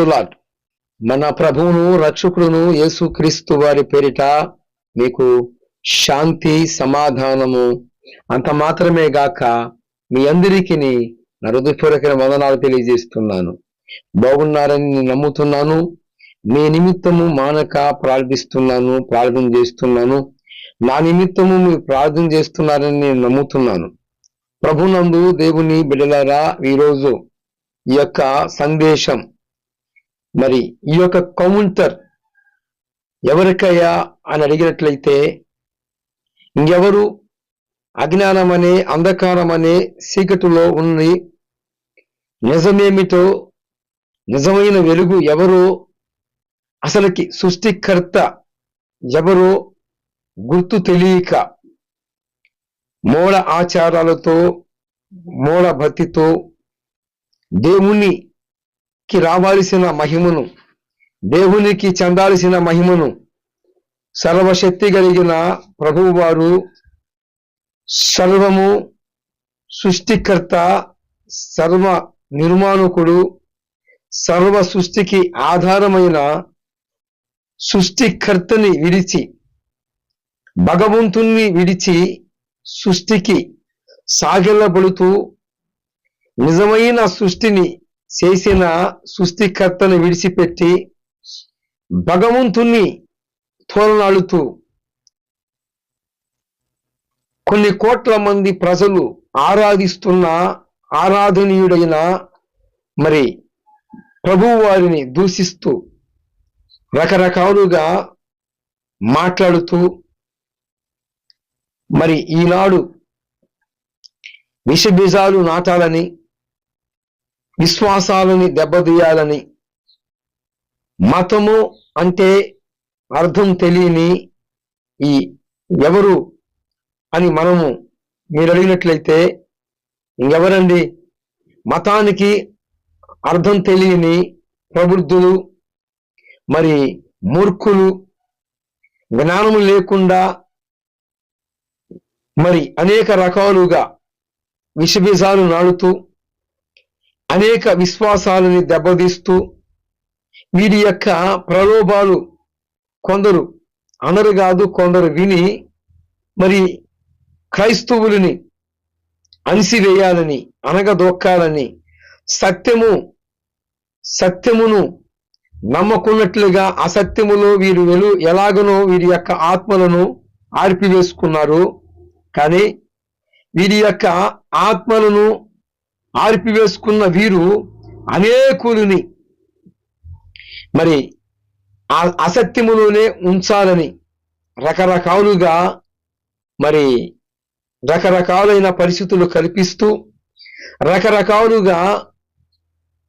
ప్రైజులాడ్ మన ప్రభువును రక్షకుడును యేసుక్రీస్తు వారి పేరిట మీకు శాంతి సమాధానము అంత మాత్రమే గాక మీ అందరికీ నరుదుపూరకర వందనాలు తెలియజేస్తున్నాను. బాగున్నారని నేను నమ్ముతున్నాను. మీ నిమిత్తము మానక ప్రార్థిస్తున్నాను ప్రార్థన చేస్తున్నాను. నా నిమిత్తము మీరు ప్రార్థన చేస్తున్నారని నేను నమ్ముతున్నాను. ప్రభునందు దేవుని బిడలారా ఈరోజు ఈ యొక్క సందేశం మరి ఈ యొక్క కౌంటర్ ఎవరికయ్యా అని అడిగినట్లయితే ఇంకెవరు అజ్ఞానం అనే అంధకారం అనే చీకటిలో ఉంది నిజమేమిటో నిజమైన వెలుగు ఎవరో అసలుకి సృష్టికర్త ఎవరో గుర్తు తెలియక మూల ఆచారాలతో మూల భక్తితో దేవుణ్ణి దేవునికి రావాల్సిన మహిమను దేవునికి చెందాల్సిన మహిమను సర్వశక్తి కలిగిన ప్రభువు వారు సర్వము సృష్టికర్త సర్వ నిర్మాణకుడు సర్వ సృష్టికి ఆధారమైన సృష్టికర్తని విడిచి భగవంతుణ్ణి విడిచి సృష్టికి సాగిల్లబడుతూ నిజమైన సృష్టిని చేసిన సృష్టికర్తను విడిచిపెట్టి భగవంతుణ్ణి తోలనాడుతూ కొన్ని కోట్ల మంది ప్రజలు ఆరాధిస్తున్న ఆరాధనీయుడైన మరి ప్రభువు వారిని దూషిస్తూ రకరకాలుగా మాట్లాడుతూ మరి ఈనాడు విషబీజాలు నాటాలని విశ్వాసాలని దెబ్బతీయాలని మతము అంటే అర్థం తెలియని ఈ ఎవరు అని మనము మీరు అడిగినట్లయితే ఇంకెవరండి? మతానికి అర్థం తెలియని ప్రబుద్ధులు మరి మూర్ఖులు జ్ఞానము లేకుండా మరి అనేక రకాలుగా విషబీజాలు నాడుతూ అనేక విశ్వాసాలని దెబ్బతీస్తూ వీరి యొక్క ప్రలోభాలు కొందరు అనరు కాదు కొందరు విని మరి క్రైస్తవులని అణిసివేయాలని అనగదొక్కాలని సత్యము సత్యమును నమ్మకున్నట్లుగా అసత్యములో వీరు వెలు ఎలాగనో వీరి యొక్క ఆత్మలను ఆర్పివేసుకున్నారు. కానీ వీరి యొక్క ఆత్మలను ఆర్పివేసుకున్న వీరు అనేకులని మరి ఆ అసత్యములోనే ఉంచాలని రకరకాలుగా మరి రకరకాలైన పరిస్థితులు కల్పిస్తూ రకరకాలుగా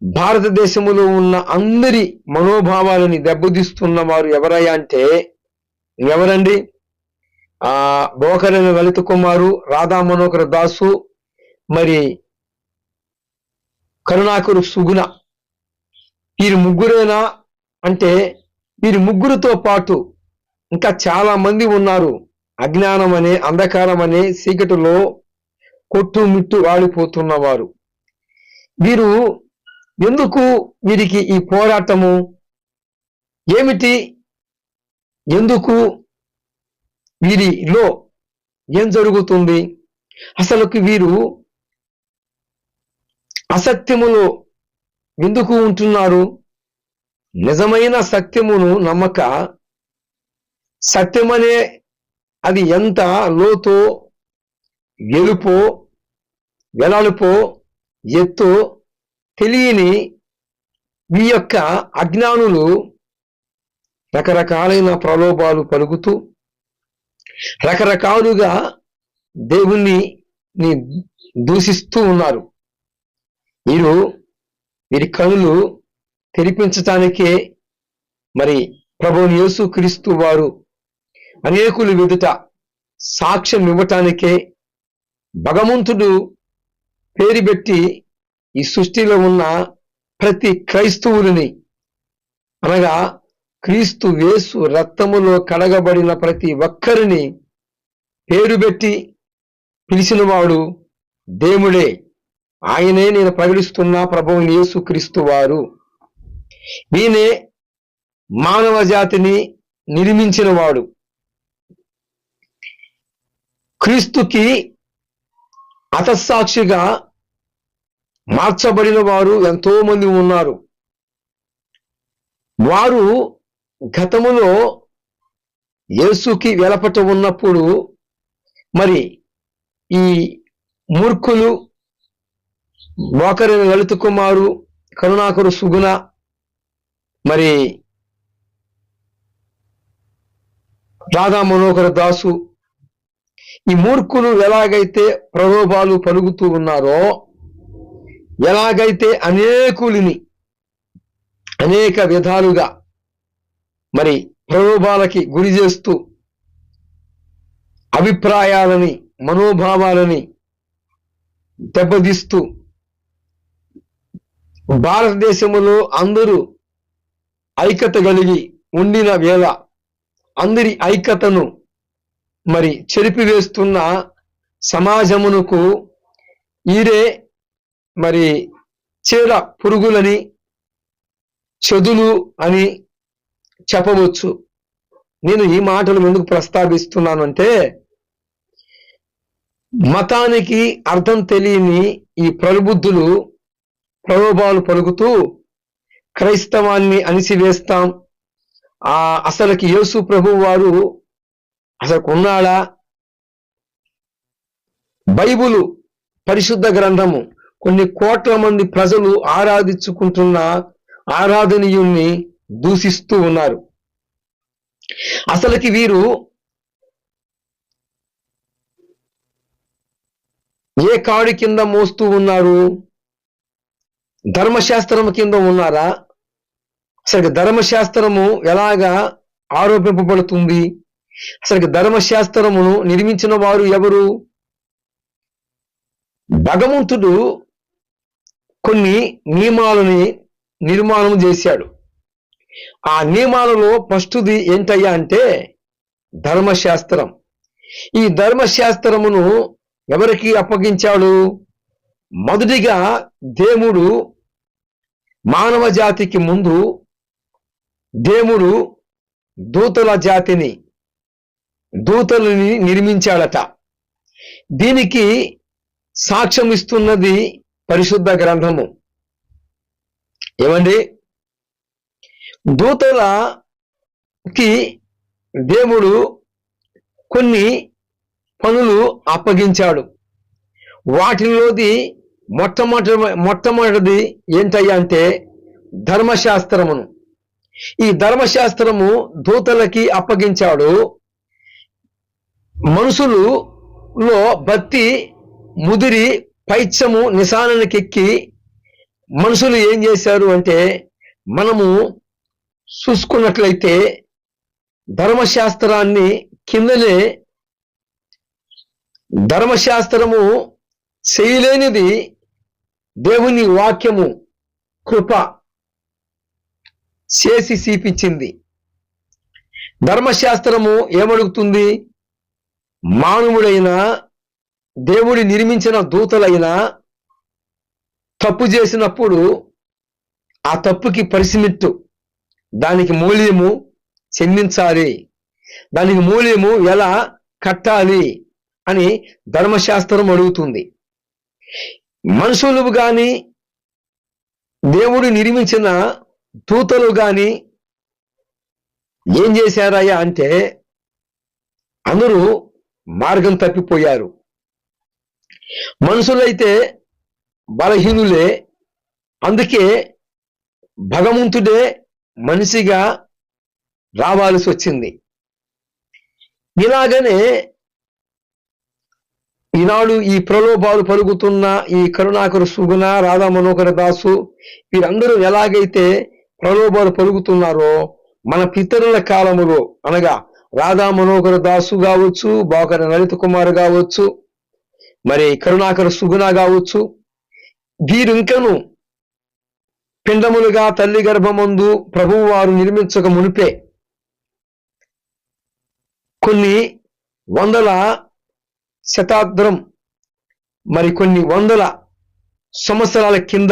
భారతదేశంలో ఉన్న అందరి మనోభావాలని దెబ్బతీస్తున్న వారు ఎవరయ్యా అంటే ఎవరండి? ఆ బోకరైన లలిత కుమారు రాధా మనోహర దాసు మరి కరుణాకరు సుగుణ. వీరు ముగ్గురేనా అంటే వీరి ముగ్గురుతో పాటు ఇంకా చాలా మంది ఉన్నారు. అజ్ఞానం అనే అంధకారం అనే చీకటిలో కొట్టుమిట్టు వాడిపోతున్నవారు వీరు ఎందుకు వీరికి ఈ పోరాటము? ఏమిటి? ఎందుకు వీరిలో ఏం జరుగుతుంది? అసలుకి వీరు అసత్యములో ఎందుకు ఉంటున్నారు? నిజమైన సత్యమును నమ్మక సత్యమనే అది ఎంత లోతో ఎలుపో వెలాలుపో ఎత్తు తెలియని మీ యొక్క అజ్ఞానులు రకరకాలైన ప్రలోభాలు పలుకుతూ రకరకాలుగా దేవుణ్ణి దూషిస్తూ ఉన్నారు. మీరు వీరి కనులు తెరిపించటానికే మరి ప్రభు యేసు క్రీస్తు వారు అనేకులు విదుట సాక్ష్యం ఇవ్వటానికే భగవంతుడు పేరు పెట్టి ఈ సృష్టిలో ఉన్న ప్రతి క్రైస్తవులని అనగా క్రీస్తు వేసు రక్తములో కడగబడిన ప్రతి ఒక్కరిని పేరు పెట్టి పిలిచినవాడు దేవుడే. ఆయనే నేను ప్రకటిస్తున్న ప్రభువు యేసు క్రీస్తు వారు. ఈయనే మానవ జాతిని నిర్మించిన వాడు. క్రీస్తుకి అతసాక్షిగా మార్చబడిన వారు ఎంతో మంది ఉన్నారు. వారు గతములో యేసుకి వెలపట ఉన్నప్పుడు మరి ఈ మూర్ఖులు మోకరిన లలిత కుమారు కరుణాకరు సుగుణ మరి రాధా మనోహర దాసు ఈ మూర్ఖులు ఎలాగైతే ప్రలోభాలు పలుకుతూ ఉన్నారో ఎలాగైతే అనేకులిని అనేక విధాలుగా మరి ప్రలోభాలకి గురి చేస్తూ అభిప్రాయాలని మనోభావాలని దెబ్బతీస్తూ భారతదేశంలో అందరూ ఐక్యత కలిగి ఉండిన వేళ అందరి ఐక్యతను మరి చెరిపివేస్తున్న సమాజమునకు ఈరే మరి చీడ పురుగులని చెదులు అని చెప్పవచ్చు. నేను ఈ మాటలు ఎందుకు ప్రస్తావిస్తున్నానంటే మతానికి అర్థం తెలియని ఈ ప్రబుద్ధులు ప్రలోభాలు పలుకుతూ క్రైస్తవాన్ని అణిసివేస్తాం. ఆ అసలుకి యేసు ప్రభు వారు అసలు ఉన్నాడా బైబులు పరిశుద్ధ గ్రంథము కొన్ని కోట్ల మంది ప్రజలు ఆరాధించుకుంటున్న ఆరాధనీయుణ్ణి దూషిస్తూ ఉన్నారు. అసలుకి వీరు ఏ కాడి కింద మోస్తూ ఉన్నారు? ధర్మశాస్త్రం కింద ఉన్నారా? అసలు ధర్మశాస్త్రము ఎలాగా ఆరోపింపబడుతుంది? అసలు ధర్మశాస్త్రమును నిర్మించిన వారు ఎవరు? భగవంతుడు కొన్ని నియమాలని నిర్మాణం చేశాడు. ఆ నియమాలలో ఫస్ట్ది ఏంటయ్యా అంటే ధర్మశాస్త్రం. ఈ ధర్మశాస్త్రమును ఎవరికి అప్పగించాడు? మొదటిగా దేవుడు మానవ జాతికి ముందు దేవుడు దూతల జాతిని దూతలని నిర్మించాడట. దీనికి సాక్ష్యం ఇస్తున్నది పరిశుద్ధ గ్రంథము. ఏమండి? దూతలకి దేవుడు కొన్ని పనులు అప్పగించాడు. వాటిలోది మొట్టమొదటి మొట్టమొదటిది ఏంటయ్యా అంటే ధర్మశాస్త్రమును. ఈ ధర్మశాస్త్రము దూతలకి అప్పగించాడు. మనుషులులో భక్తి ముదిరి పైత్యము నిశానానికెక్కి మనుషులు ఏం చేశారు అంటే మనము చూసుకున్నట్లయితే ధర్మశాస్త్రాన్ని కిందనే ధర్మశాస్త్రము చేయలేనిది దేవుని వాక్యము కృప చేసి చూపించింది. ధర్మశాస్త్రము ఏమడుగుతుంది? మానవుడైన దేవుడి నిర్మించిన దూతలైన తప్పు చేసినప్పుడు ఆ తప్పుకి పరిసిమిట్టు దానికి మూల్యము చెందించాలి దానికి మూల్యము ఎలా కట్టాలి అని ధర్మశాస్త్రం అడుగుతుంది. మనుషులు గాని దేవుడు నిర్మించిన దూతలు గాని ఏం చేశారయ్యా అంటే అందరూ మార్గం తప్పిపోయారు. మనుషులైతే బలహీనులే అందుకే భగవంతుడే మనిషిగా రావాల్సి వచ్చింది. ఇలాగనే ఈనాడు ఈ ప్రలోభాలు పలుకుతున్న ఈ కరుణాకర సుగుణ రాధా మనోహర దాసు వీరందరూ ఎలాగైతే ప్రలోభాలు పలుకుతున్నారో మన పితరుల కాలములో అనగా రాధా మనోహర దాసు కావచ్చు బాకర లలిత కుమార్ కావచ్చు మరి కరుణాకర సుగుణ కావచ్చు వీరు ఇంకను పిండములుగా తల్లి గర్భమందు ప్రభువు వారు నిర్మించక మునిపే కొన్ని వందల శతాబ్దం మరి కొన్ని వందల సంవత్సరాల కింద.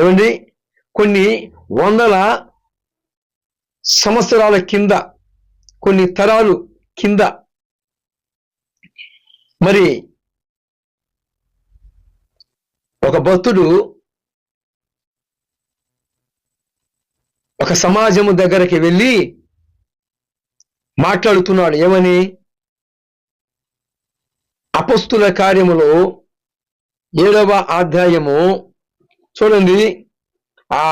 ఏమండి? కొన్ని వందల సంవత్సరాల కింద కొన్ని తరాలు కింద. మరి ఒక భక్తుడు ఒక సమాజము దగ్గరికి వెళ్ళి మాట్లాడుతున్నాడు. ఏమని? అపస్తుల కార్యములో ఏడవ అధ్యాయము చూడండి. ఆ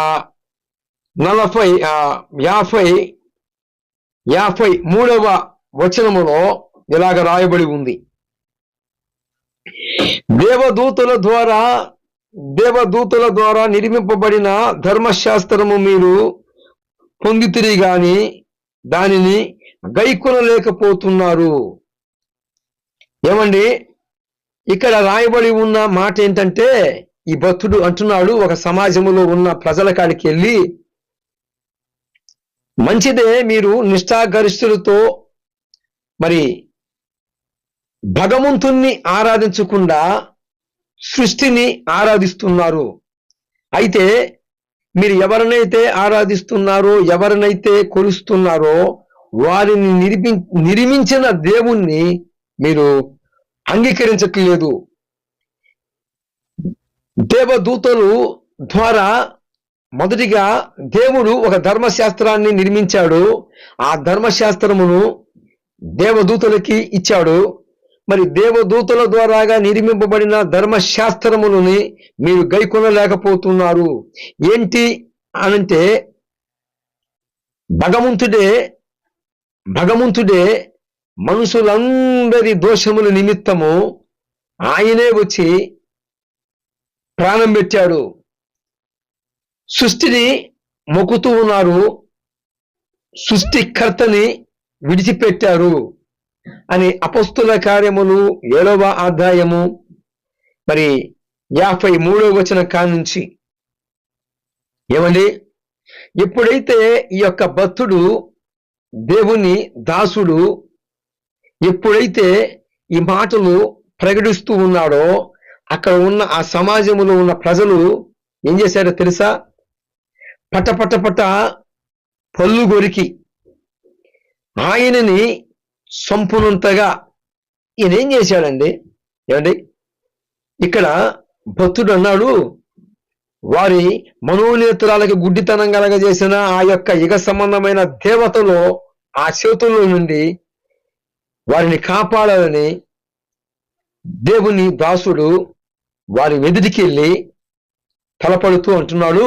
నలభై ఆ యాభై యాభై మూడవ వచనములో ఇలాగ రాయబడి ఉంది. దేవదూతల ద్వారా దేవదూతల ద్వారా నిర్మింపబడిన ధర్మశాస్త్రము మీరు పొందితిరి గాని దానిని గైకొనలేకపోతున్నారు. ఏమండి? ఇక్కడ రాయబడి ఉన్న మాట ఏంటంటే ఈ భక్తుడు అంటున్నాడు ఒక సమాజంలో ఉన్న ప్రజల కాడికి వెళ్ళి మంచిదే మీరు నిష్ఠాగరిష్ఠులతో మరి భగవంతుణ్ణి ఆరాధించకుండా సృష్టిని ఆరాధిస్తున్నారు. అయితే మీరు ఎవరినైతే ఆరాధిస్తున్నారో ఎవరినైతే కొలుస్తున్నారో వారిని నిర్మి నిర్మించిన దేవుణ్ణి మీరు అంగీకరించట్లేదు. దేవదూతలు ద్వారా మొదటిగా దేవుడు ఒక ధర్మశాస్త్రాన్ని నిర్మించాడు. ఆ ధర్మశాస్త్రమును దేవదూతలకి ఇచ్చాడు. మరి దేవదూతల ద్వారాగా నిర్మింపబడిన ధర్మశాస్త్రములని మీరు గైకొనలేకపోతున్నారు. ఏంటి అనంటే భగవంతుడే భగవంతుడే మనుషులందరి దోషముల నిమిత్తము ఆయనే వచ్చి ప్రాణం పెట్టాడు. సృష్టిని మొక్కుతూ ఉన్నారు. సృష్టికర్తని విడిచిపెట్టారు అని అపస్తుల కార్యములు ఏడవ ఆదాయము మరి యాభై మూడవ వచన కానుంచి. ఏమండి? ఎప్పుడైతే ఈ యొక్క భక్తుడు దేవుని దాసుడు ఎప్పుడైతే ఈ మాటలు ప్రకటిస్తూ ఉన్నాడో అక్కడ ఉన్న ఆ సమాజంలో ఉన్న ప్రజలు ఏం చేశారో తెలుసా? పట పట పట పళ్ళు గొరికి ఆయనని సంపునంతగా ఈయన ఏం చేశాడండి? ఏమండి? ఇక్కడ భక్తుడు అన్నాడు వారి మనోనేత్రాలకు గుడ్డితనం కలగజేసిన ఆ యొక్క యుగ సంబంధమైన దేవతలో ఆ చేతుల్లో నుండి వారిని కాపాడాలని దేవుని దాసుడు వారి వెదిటికి వెళ్ళి తలపడుతూ అంటున్నాడు.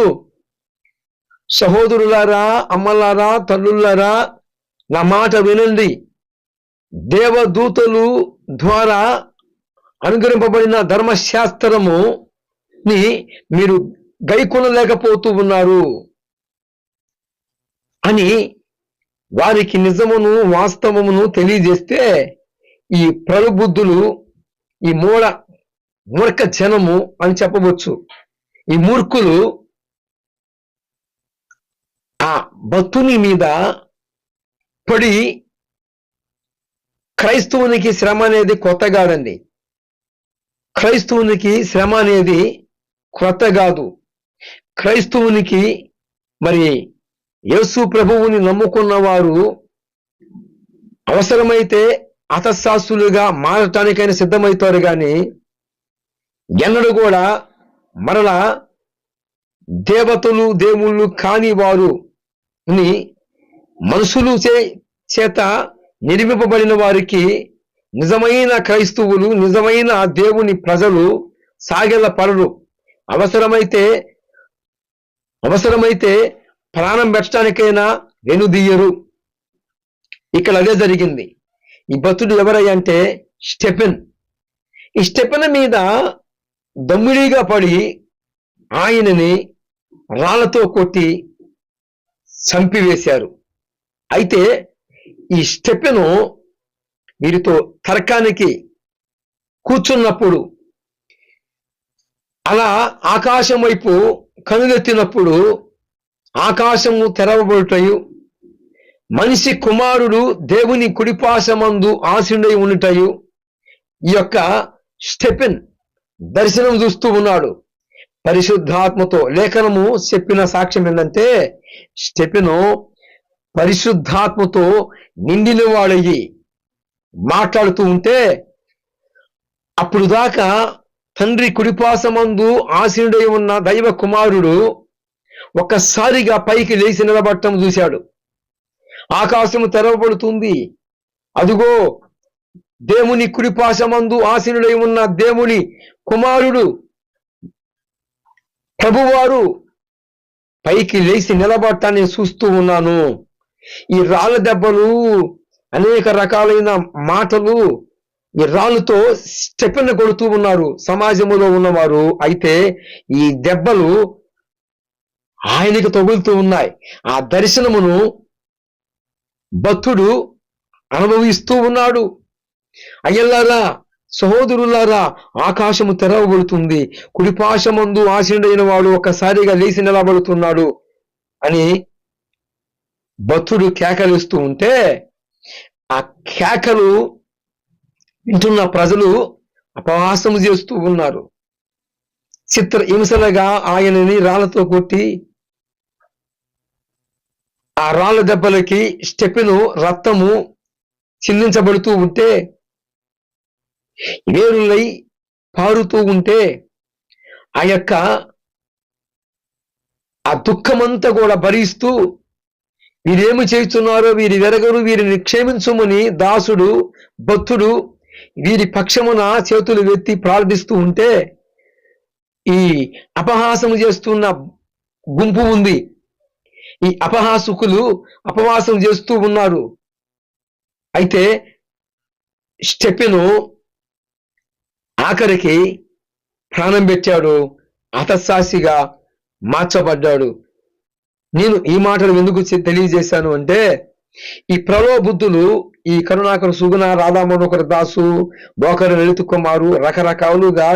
సహోదరులారా అమ్మలారా తల్లులారా నా మాట వినండి. దేవదూతలు ద్వారా అనుగ్రహింపబడిన ధర్మశాస్త్రము ని మీరు గైకొనలేకపోతూ ఉన్నారు అని వారికి నిజమును వాస్తవమును తెలియజేస్తే ఈ ప్రలుబుద్ధులు ఈ మూడ మూర్ఖ జనము అని చెప్పవచ్చు. ఈ మూర్ఖులు ఆ భక్తుని మీద పడి క్రైస్తవునికి శ్రమ అనేది కొత్త కాదండి క్రైస్తవునికి శ్రమ అనేది కొత్త కాదు. క్రైస్తవునికి మరి యేసు ప్రభువుని నమ్ముకున్న వారు అవసరమైతే అతశాస్త్రులుగా మారటానికైనా సిద్ధమవుతారు కానీ ఎన్నడూ కూడా మరల దేవతలు దేవుళ్ళు కాని వారు ని మనుషులు చే చేత నిర్మింపబడిన వారికి నిజమైన క్రైస్తవులు నిజమైన దేవుని ప్రజలు సాగెల పడరు. అవసరమైతే అవసరమైతే ప్రాణం పెట్టడానికైనా వెనుదీయరు ఇక్కడ అదే జరిగింది. ఈ భక్తుడు ఎవరయ్యంటే అంటే స్టెఫెన్. ఈ స్టెఫెన్ మీద దమ్మిడిగా పడి ఆయనని రాళ్ళతో కొట్టి చంపివేశారు. అయితే ఈ స్టెపెను వీరితో తర్కానికి కూర్చున్నప్పుడు అలా ఆకాశం వైపు కనుగెత్తినప్పుడు ఆకాశము తెరవబడుటయు మనిషి కుమారుడు దేవుని కుడిపాశమందు ఆశుండై ఉండుటయు ఈ యొక్క స్టెపెన్ దర్శనం చూస్తూ ఉన్నాడు. పరిశుద్ధాత్మతో లేఖనము చెప్పిన సాక్ష్యం ఏంటంటే స్టెపెను పరిశుద్ధాత్మతో నిండిన వాడయ్యి మాట్లాడుతూ ఉంటే అప్పుడు దాకా తండ్రి కుడిపాసమందు ఆసీనుడై ఉన్న దైవ కుమారుడు ఒక్కసారిగా పైకి లేచి నిలబడటం చూశాడు. ఆకాశము తెరవబడుతుంది. అదుగో దేవుని కుడిపాశమందు ఆసీనుడై ఉన్న దేవుని కుమారుడు ప్రభువారు పైకి లేచి నిలబడటాన్ని చూస్తూ ఉన్నాను. ఈ రాళ్ళ దెబ్బలు అనేక రకాలైన మాటలు ఈ రాళ్ళతో స్టెపెన్ కొడుతూ ఉన్నారు. సమాజంలో ఉన్నవారు అయితే ఈ దెబ్బలు ఆయనకు తగులుతూ ఉన్నాయి. ఆ దర్శనమును భక్తుడు అనుభవిస్తూ ఉన్నాడు. అయ్యల్లారా సహోదరులారా ఆకాశము తెరవబడుతుంది. కుడిపాశమందు ఆశీనుడైన వాడు ఒక్కసారిగా లేచి నిలబడుతున్నాడు అని భక్తుడు కేకలిస్తూ ఉంటే ఆ కేకలు వింటున్న ప్రజలు అపహాసము చేస్తూ ఉన్నారు. చిత్ర హింసలుగా ఆయనని రాళ్ళతో కొట్టి ఆ రాళ్ళ దెబ్బలకి స్టెపిను రక్తము చిందించబడుతూ ఉంటే వేరులై పారుతూ ఉంటే ఆ యొక్క ఆ దుఃఖమంతా కూడా భరిస్తూ వీరేమి చేస్తున్నారో వీరి వెరగరు వీరిని క్షేమించుమని దాసుడు భక్తుడు వీరి పక్షమున చేతులు వెత్తి ప్రార్థిస్తూ ఉంటే ఈ అపహాసము చేస్తున్న గుంపు ఉంది. ఈ అపహాసుకులు అపవాసం చేస్తూ ఉన్నారు. అయితే స్టెపెను ఆఖరికి ప్రాణం పెట్టాడు. హతసాసిగా మార్చబడ్డాడు. నేను ఈ మాటలు ఎందుకు తెలియజేశాను అంటే ఈ ప్రలోబుద్ధులు ఈ కరుణాకర సుగుణ రాధామనోకర దాసు బోకర లలిత కుమారు రకరకాలుగా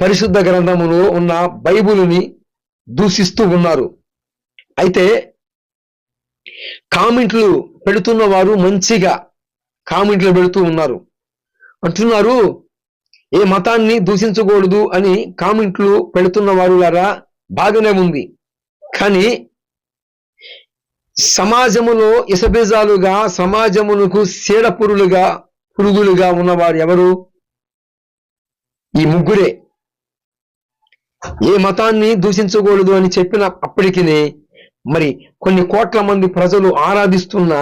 పరిశుద్ధ గ్రంథములో ఉన్న బైబిలుని దూషిస్తూ ఉన్నారు. అయితే కామెంట్లు పెడుతున్న వారు మంచిగా కామెంట్లు పెడుతూ ఉన్నారు. అంటున్నారు ఏ మతాన్ని దూషించకూడదు అని కామెంట్లు పెడుతున్న వారు లారా బాగానే ఉంది. కానీ సమాజములో ఇసబీజాలుగా సమాజమునకు సీడ పురుగులుగా ఉన్నవారు ఎవరు? ఈ ముగ్గురే. ఏ మతాన్ని దూషించకూడదు అని చెప్పిన అప్పటికినే మరి కొన్ని కోట్ల మంది ప్రజలు ఆరాధిస్తున్న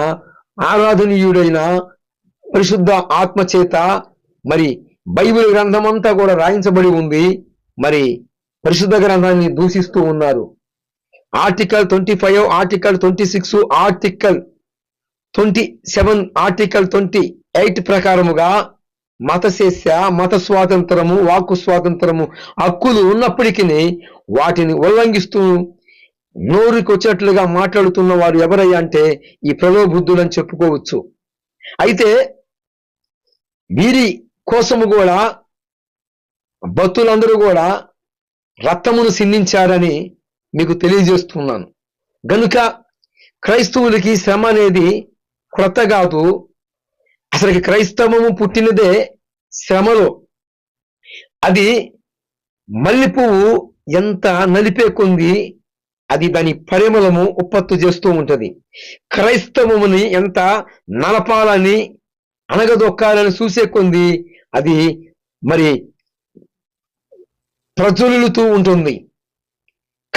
ఆరాధనీయుడైన పరిశుద్ధ ఆత్మ చేత మరి బైబిల్ గ్రంథం అంతా కూడా రాయించబడి ఉంది. మరి పరిశుద్ధ గ్రంథాన్ని దూషిస్తూ ఉన్నారు. Article twenty five article twenty six article twenty seven article twenty eight ప్రకారముగా మతశేష మత స్వాతంత్రము వాక్కు స్వాతంత్రము హక్కులు ఉన్నప్పటికీ వాటిని ఉల్లంఘిస్తూ నోరుకి వచ్చేట్లుగా మాట్లాడుతున్న వారు ఎవరయ్యా అంటే ఈ ప్రలోభుద్ధులు అని చెప్పుకోవచ్చు. అయితే వీరి కోసము కూడా భక్తులందరూ కూడా రక్తమును సిందించారని మీకు తెలియజేస్తున్నాను. గనుక క్రైస్తవులకి శ్రమ అనేది క్రొత్త కాదు. అసలుకి క్రైస్తవము పుట్టినదే శ్రమలో. అది మల్లె పువ్వు ఎంత నలిపే కొంది అది దాని పరిమళము ఉత్పత్తి చేస్తూ ఉంటుంది. క్రైస్తవముని ఎంత నలపాలని అనగదొక్కాలని చూసే కొంది అది మరి ప్రజ్వలుతూ ఉంటుంది.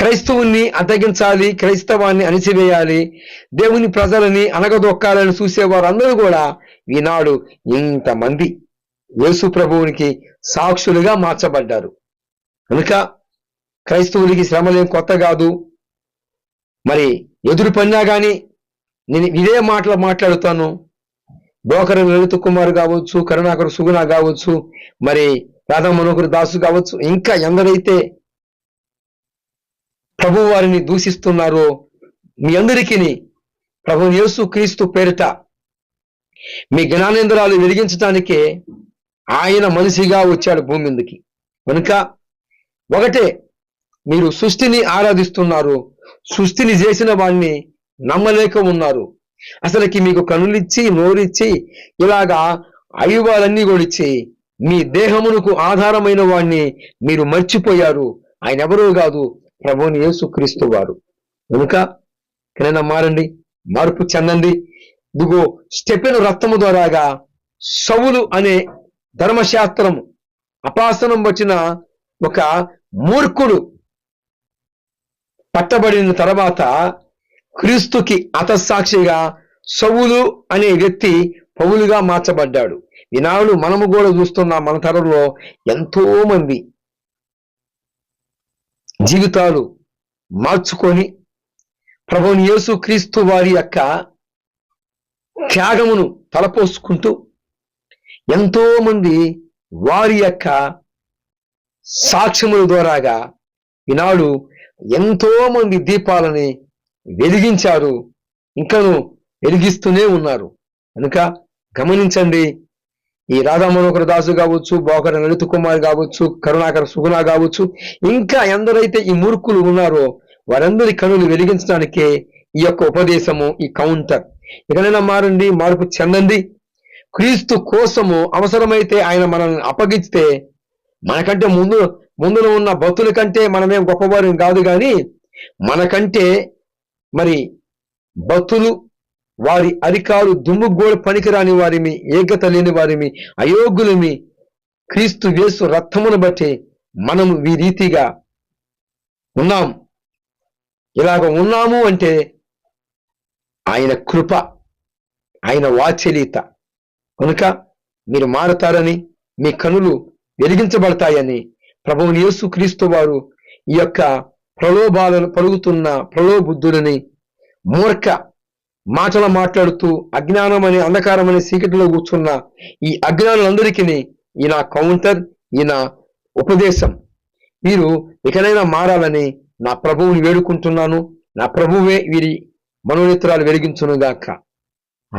క్రైస్తవుని అద్దగించాలి క్రైస్తవాన్ని అణిచివేయాలి దేవుని ప్రజలని అనగదొక్కాలని చూసేవారు అందరూ కూడా ఈనాడు ఇంతమంది యేసు ప్రభువునికి సాక్షులుగా మార్చబడ్డారు. కనుక క్రైస్తవులకి శ్రమలేం కొత్త కాదు. మరి ఎదురు పన్నా కానీ నేను ఇదే మాటలు మాట్లాడుతాను. బ్రోకర్ లలిత కుమార్ కావచ్చు కరుణాకర్ సుగుణ కావచ్చు మరి రాధా మనోహర్ దాసు కావచ్చు ఇంకా ఎందరైతే ప్రభు వారిని దూషిస్తున్నారో మీ అందరికీ ప్రభు యేసు క్రీస్తు పేరిట మీ జ్ఞానేంద్రాలు వెలిగించడానికే ఆయన మనిషిగా వచ్చాడు భూమి మీదకి. కనుక ఒకటే మీరు సృష్టిని ఆరాధిస్తున్నారు సృష్టిని చేసిన వాడిని నమ్మలేక ఉన్నారు. అసలుకి మీకు కనులిచ్చి నోరిచ్చి ఇలాగా అయువాలన్నీ కూడా ఇచ్చి మీ దేహమునకు ఆధారమైన వాణ్ణి మీరు మర్చిపోయారు. ఆయన ఎవరూ కాదు ప్రభుని యేసు క్రీస్తు వారు. కనుక ఎక్కడైనా మారండి మార్పు చెందండి. ఇదిగో స్టెపెను రక్తము ద్వారాగా సవులు అనే ధర్మశాస్త్రం అపాసనం వచ్చిన ఒక మూర్ఖుడు పట్టబడిన తర్వాత క్రీస్తుకి అతసాక్షిగా సవులు అనే వ్యక్తి పౌలుగా మార్చబడ్డాడు. ఈనాడు మనము కూడా చూస్తున్న మన తరంలో ఎంతో మంది జీవితాలు మార్చుకొని ప్రభుని యేసు క్రీస్తు వారి యొక్క త్యాగమును తలపోసుకుంటూ ఎంతో మంది వారి యొక్క సాక్ష్యముల ద్వారాగా ఈనాడు ఎంతో మంది దీపాలని వెలిగించారు ఇంకను వెలిగిస్తూనే ఉన్నారు. కనుక గమనించండి ఈ రాధా మనోహర్ దాసు కావచ్చు బోకర లలిత్ కుమార్ కావచ్చు కరుణాకర సుగుణ కావచ్చు ఇంకా ఎందరైతే ఈ మూర్ఖులు ఉన్నారో వారందరి కనులు వెలిగించడానికే ఈ యొక్క ఉపదేశము ఈ కౌంటర్. ఎక్కడైనా మారండి మార్పు చెందండి. క్రీస్తు కోసము అవసరమైతే ఆయన మనల్ని అప్పగిస్తే మనకంటే ముందు ముందున ఉన్న భక్తుల కంటే మనమేం గొప్పవారం కాదు కానీ మనకంటే మరి భక్తులు వారి అధికారు దుమ్ము గోడ పనికిరాని వారిమి ఏకత లేని వారిమి అయోగ్యులమి. క్రీస్తు వేసు రక్తమును బట్టి మనము ఈ రీతిగా ఉన్నాం. ఇలాగ ఉన్నాము అంటే ఆయన కృప ఆయన వాత్సల్యత. కనుక మీరు మారతారని మీ కనులు వెలిగించబడతాయని ప్రభువుని యేసు క్రీస్తు వారు ఈ యొక్క ప్రలోభాలను పలుగుతున్న ప్రలోబుద్ధులని మూర్ఖ మాటలు మాట్లాడుతూ అజ్ఞానం అనే అంధకారం అనే సీకటిలో కూర్చున్న ఈ అజ్ఞానులందరికీ ఈయన కౌంటర్ ఈయన ఉపదేశం. మీరు ఇకనైనా మారాలని నా ప్రభువుని వేడుకుంటున్నాను. నా ప్రభువే వీరి మనోనేత్రాలు వెలిగించునుగాక.